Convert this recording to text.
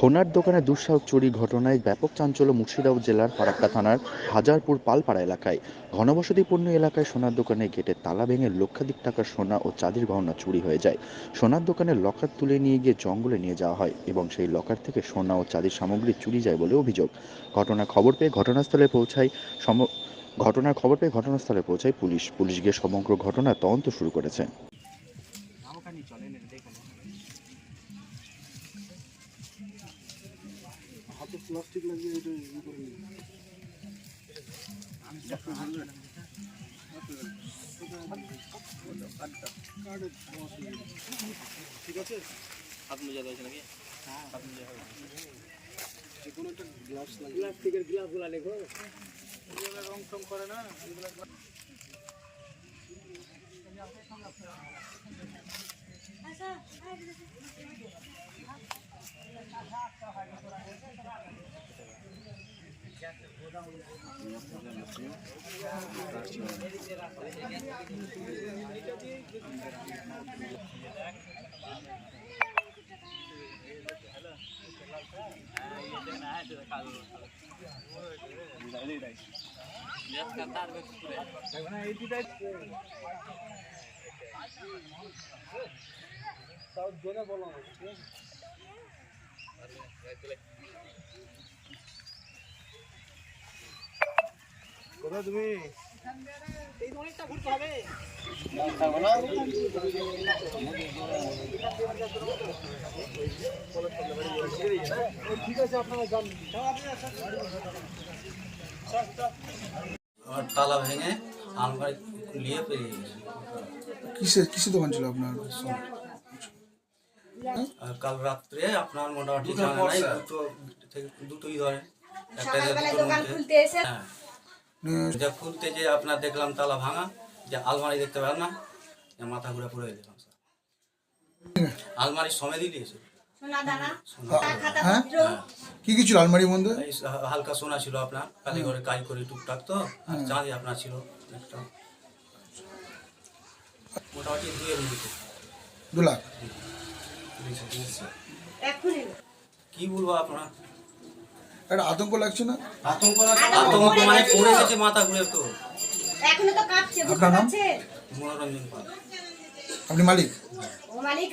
সোনার দোকানে দুঃসাহস চুরি ঘটনায় ব্যাপক চাঞ্চল্য মুর্শিদাবাদ জেলার ফারাক্কা থানার হাজারপুর পালপাড়া এলাকায়। ঘনবসতিপূর্ণ এলাকায় সোনার দোকানে গেটের তালা ভেঙে লক্ষাধিক টাকার সোনা ও চাঁদির গহনা চুরি হয়ে যায়। সোনার দোকানের লকার তুলে নিয়ে গিয়ে জঙ্গলে নিয়ে যাওয়া হয় এবং সেই লকার থেকে সোনা ও চাঁদির সামগ্রী চুরি যায় বলে অভিযোগ। ঘটনার খবর পেয়ে ঘটনাস্থলে পৌঁছায় সম, ঘটনার খবর পেয়ে ঘটনাস্থলে পৌঁছায় পুলিশ। পুলিশ গিয়ে সমগ্র ঘটনার তদন্ত শুরু করেছে। প্লাস্টিক লাগিয়ে এটা ইয়ে করে নেই। ঠিক আছে? হাত মোজা রয়েছে নাকি হাত মোজা যে কোনো একটা গ্লাভস লাগিয়ে। প্লাস্টিকের গ্লাসগুলা লেখো। এগুলো রং টং করে না এগুলো জেনে বলো আমাকে, ঠিক আছে কোথায় তুমি? ঠিক আছে আপনারা যান আমার তালা ভেঙে আলমারি নিয়ে পেরিয়ে গেছে। কিসের কিসের দোকান ছিল আপনার? আর কাল রাত্রে আপনার মোটামুটি দুটো থেকে দুটোই ধরে। একটা দুটোর দোকান মধ্যে। খুলতে এসে হ্যাঁ। যা খুলতে যে আপনার দেখলাম তালা ভাঙা যে আলমারি দেখতে পেলাম না যে মাথা ঘুরে পড়ে গেলাম স্যার আলমারি সময় দিয়েছে সোনা দানা সোনা টাকা খাতা হ্যাঁ? পত্র। কি কি ছিল আলমারির মধ্যে? হালকা সোনা ছিল আপনার কালী ঘরে কাজ করি টুকটাক তো আর চাঁদি আপনার ছিল একটা। মোটামুটি মধ্যে। দু লাখ। কি বলব আপনার? একটা আতঙ্ক লাগছে না? আতঙ্ক আতঙ্ক মানে পড়ে গেছে মাথা ঘুরে তো। এখনও তো কাঁপছে বুঝতে পারছে মনোরঞ্জন পাল। আপনি মালিক? ও মালিক